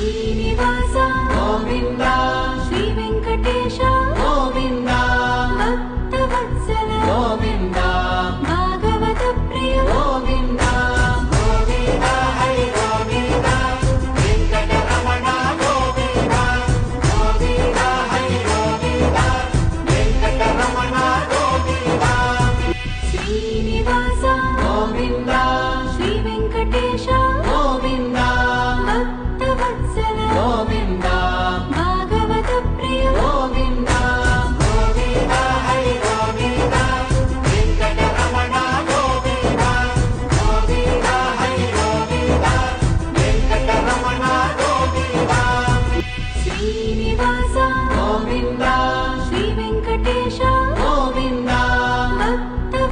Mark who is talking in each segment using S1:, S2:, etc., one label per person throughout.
S1: श्रीनिवास गोविन्द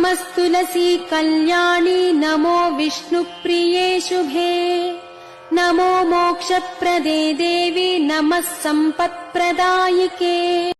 S2: नमस्तुलसी कल्याणी नमो विष्णुप्रिये शुभे। नमो मोक्षप्रदे देवि नमः सम्पत्प्रदायिके।